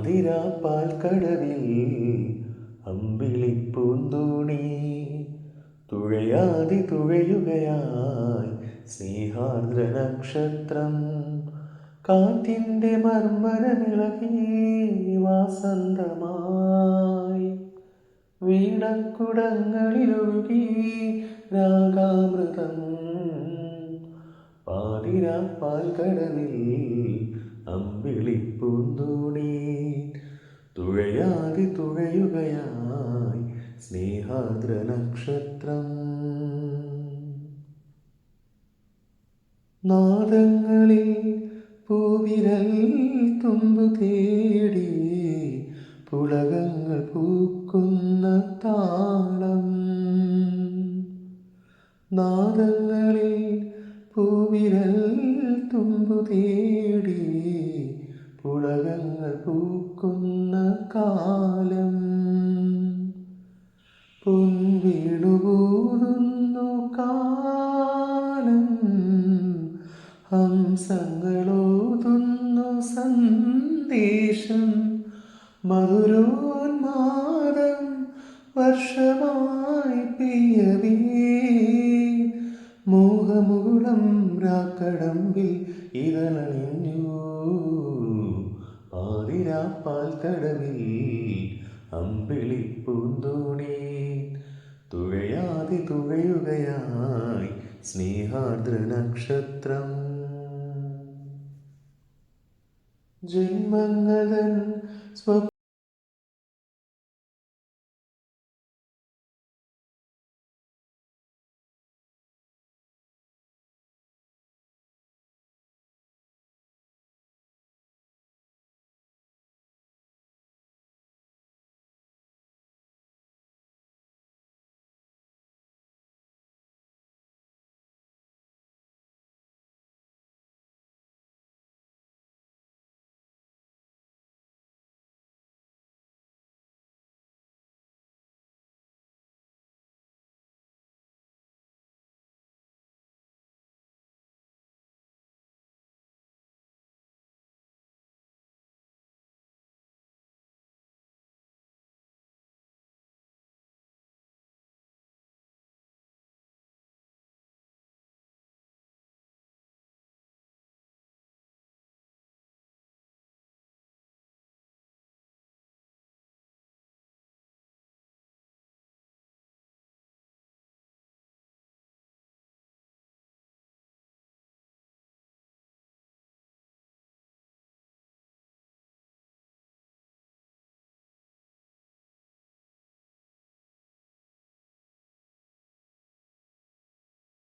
പാതിരാപ്പാൽ കടവിൽ അമ്പിളിപ്പൂന്തൂണി. തുഴയാതി തുഴയുകയായി സ്നേഹാർദ്ര നക്ഷത്രം കാറ്റിന്റെ മർമ്മരമിളകി വാസന്തമായി. വീണക്കുടങ്ങളിലൊഴുകി രാഗാമൃതം. പാതിരാപ്പാൽ കടവിൽ അമ്പിളിപ്പൂന്തൂണി തുഴയുകയായി സ്നേഹാദ്ര നക്ഷത്രം നാദങ്ങളിൽ പൂവിരൽ തുമ്പു തേടി പുളകങ്ങൾ പൂക്കുന്ന താളം. നാദങ്ങളിൽ പൂവിരൽ തുമ്പു തേടി പുളകങ്ങൾ പൂക്കുന്ന കാലം. പൊൻവീണുകൂതുന്നു കാലം. ഹംസങ്ങളോതുന്നു സന്ദേശം. മധുരോന്മാദം വർഷമായി പെയ്യവേ മോഹമുകുളം രാക്കടമ്പിൽ ഇതണിഞ്ഞു പാതിരാപ്പാൽ കടവിൽ അമ്പിളിപ്പൂന്തോണി. തുഴയാതെ തുഴയുകയായി. സ്നേഹാർദ്ര നക്ഷത്രം. ജന്മങ്ങളൻ സ്വ